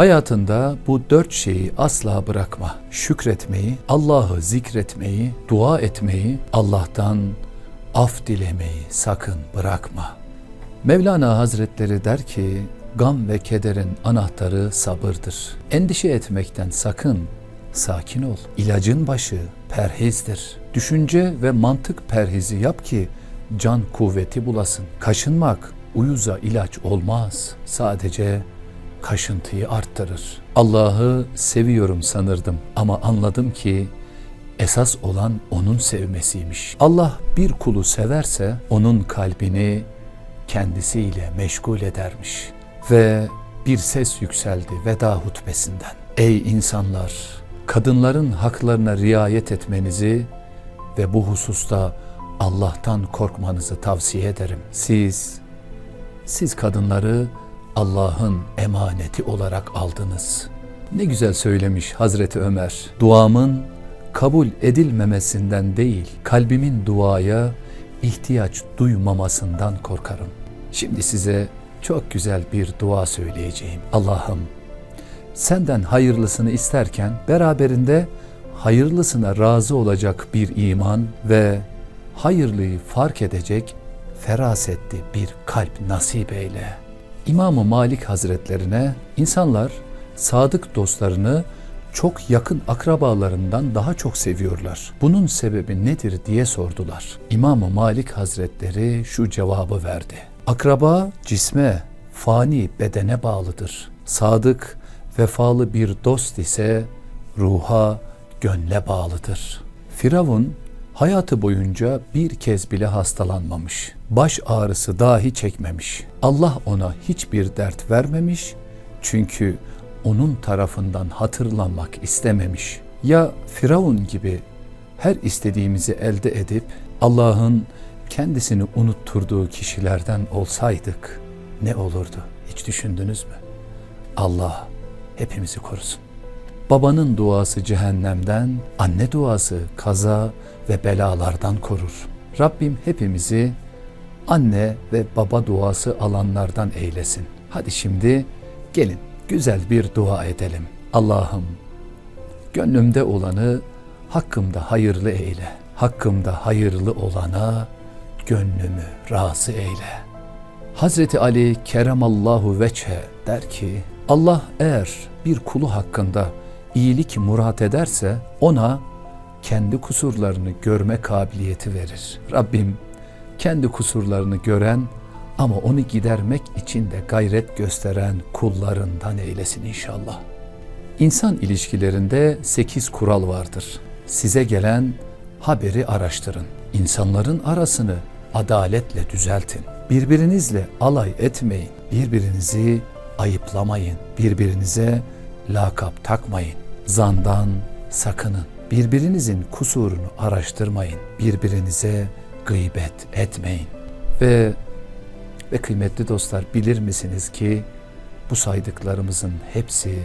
Hayatında bu dört şeyi asla bırakma. Şükretmeyi, Allah'ı zikretmeyi, dua etmeyi, Allah'tan af dilemeyi sakın bırakma. Mevlana Hazretleri der ki, gam ve kederin anahtarı sabırdır. Endişe etmekten sakın, sakin ol. İlacın başı perhizdir. Düşünce ve mantık perhizi yap ki can kuvveti bulasın. Kaşınmak uyuza ilaç olmaz. Sadece kaşıntıyı arttırır. Allah'ı seviyorum sanırdım ama anladım ki esas olan onun sevmesiymiş. Allah bir kulu severse onun kalbini kendisiyle meşgul edermiş. Ve bir ses yükseldi veda hutbesinden. Ey insanlar! Kadınların haklarına riayet etmenizi ve bu hususta Allah'tan korkmanızı tavsiye ederim. Siz, siz kadınları Allah'ın emaneti olarak aldınız. Ne güzel söylemiş Hazreti Ömer. Duamın kabul edilmemesinden değil, kalbimin duaya ihtiyaç duymamasından korkarım. Şimdi size çok güzel bir dua söyleyeceğim. Allah'ım senden hayırlısını isterken beraberinde hayırlısına razı olacak bir iman ve hayırlıyı fark edecek ferasetli bir kalp nasip eyle. İmam-ı Malik Hazretlerine insanlar sadık dostlarını çok yakın akrabalarından daha çok seviyorlar. Bunun sebebi nedir diye sordular. İmam-ı Malik Hazretleri şu cevabı verdi. Akraba cisme, fani bedene bağlıdır. Sadık, vefalı bir dost ise ruha, gönle bağlıdır. Firavun hayatı boyunca bir kez bile hastalanmamış. Baş ağrısı dahi çekmemiş. Allah ona hiçbir dert vermemiş. Çünkü onun tarafından hatırlanmak istememiş. Ya Firavun gibi her istediğimizi elde edip Allah'ın kendisini unutturduğu kişilerden olsaydık ne olurdu? Hiç düşündünüz mü? Allah hepimizi korusun. Babanın duası cehennemden, anne duası kaza ve belalardan korur. Rabbim hepimizi anne ve baba duası alanlardan eylesin. Hadi şimdi gelin güzel bir dua edelim. Allah'ım gönlümde olanı hakkımda hayırlı eyle. Hakkımda hayırlı olana gönlümü razı eyle. Hazreti Ali keremallahu veçhe der ki Allah eğer bir kulu hakkında iyilik murat ederse ona kendi kusurlarını görme kabiliyeti verir. Rabbim kendi kusurlarını gören ama onu gidermek için de gayret gösteren kullarından eylesin inşallah. İnsan ilişkilerinde sekiz kural vardır. Size gelen haberi araştırın. İnsanların arasını adaletle düzeltin. Birbirinizle alay etmeyin. Birbirinizi ayıplamayın. Birbirinize lakap takmayın. Zandan sakının. Birbirinizin kusurunu araştırmayın. Birbirinize gıybet etmeyin. Ve ve kıymetli dostlar bilir misiniz ki bu saydıklarımızın hepsi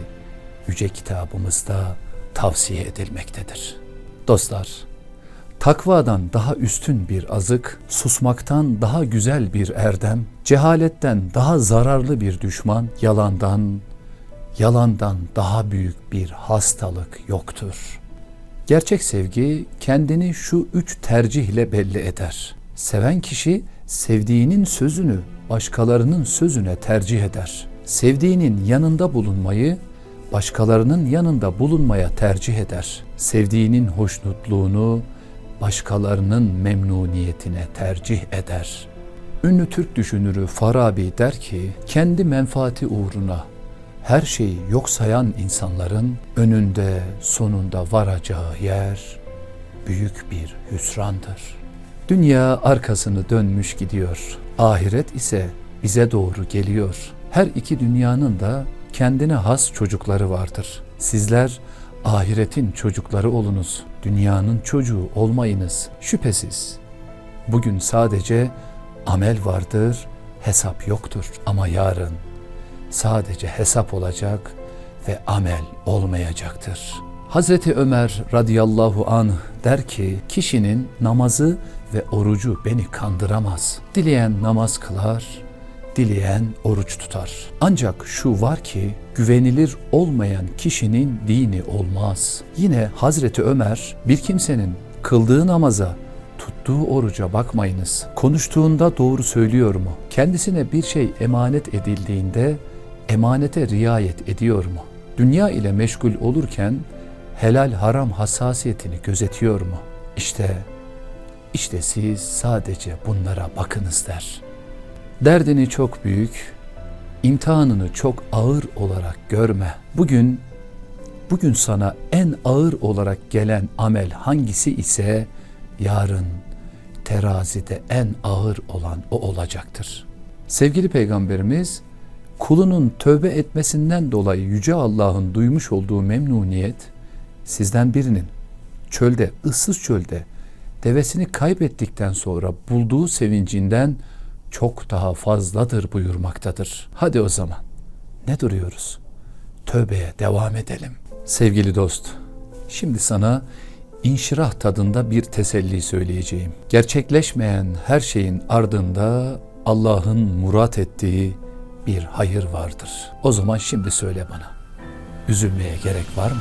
yüce kitabımızda tavsiye edilmektedir. Dostlar, takvadan daha üstün bir azık, susmaktan daha güzel bir erdem, cehaletten daha zararlı bir düşman, yalandan, yalandan daha büyük bir hastalık yoktur. Gerçek sevgi kendini şu üç tercihle belli eder. Seven kişi sevdiğinin sözünü başkalarının sözüne tercih eder. Sevdiğinin yanında bulunmayı başkalarının yanında bulunmaya tercih eder. Sevdiğinin hoşnutluğunu başkalarının memnuniyetine tercih eder. Ünlü Türk düşünürü Farabi der ki, kendi menfaati uğruna her şeyi yok sayan insanların önünde sonunda varacağı yer büyük bir hüsrandır. Dünya arkasını dönmüş gidiyor. Ahiret ise bize doğru geliyor. Her iki dünyanın da kendine has çocukları vardır. Sizler ahiretin çocukları olunuz. Dünyanın çocuğu olmayınız. Şüphesiz. Bugün sadece amel vardır, hesap yoktur. Ama yarın sadece hesap olacak ve amel olmayacaktır. Hazreti Ömer radıyallahu anh der ki kişinin namazı ve orucu beni kandıramaz. Dileyen namaz kılar, dileyen oruç tutar. Ancak şu var ki güvenilir olmayan kişinin dini olmaz. Yine Hazreti Ömer bir kimsenin kıldığı namaza tuttuğu oruca bakmayınız. Konuştuğunda doğru söylüyor mu? Kendisine bir şey emanet edildiğinde emanete riayet ediyor mu? Dünya ile meşgul olurken helal haram hassasiyetini gözetiyor mu? İşte işte siz sadece bunlara bakınız der. Derdini çok büyük, imtihanını çok ağır olarak görme. Bugün bugün sana en ağır olarak gelen amel hangisi ise yarın terazide en ağır olan o olacaktır. Sevgili peygamberimiz kulunun tövbe etmesinden dolayı yüce Allah'ın duymuş olduğu memnuniyet sizden birinin çölde, ıssız çölde devesini kaybettikten sonra bulduğu sevincinden çok daha fazladır buyurmaktadır. Hadi o zaman ne duruyoruz? Tövbeye devam edelim. Sevgili dost, şimdi sana inşirah tadında bir teselli söyleyeceğim. Gerçekleşmeyen her şeyin ardında Allah'ın murat ettiği bir hayır vardır. O zaman şimdi söyle bana. Üzülmeye gerek var mı?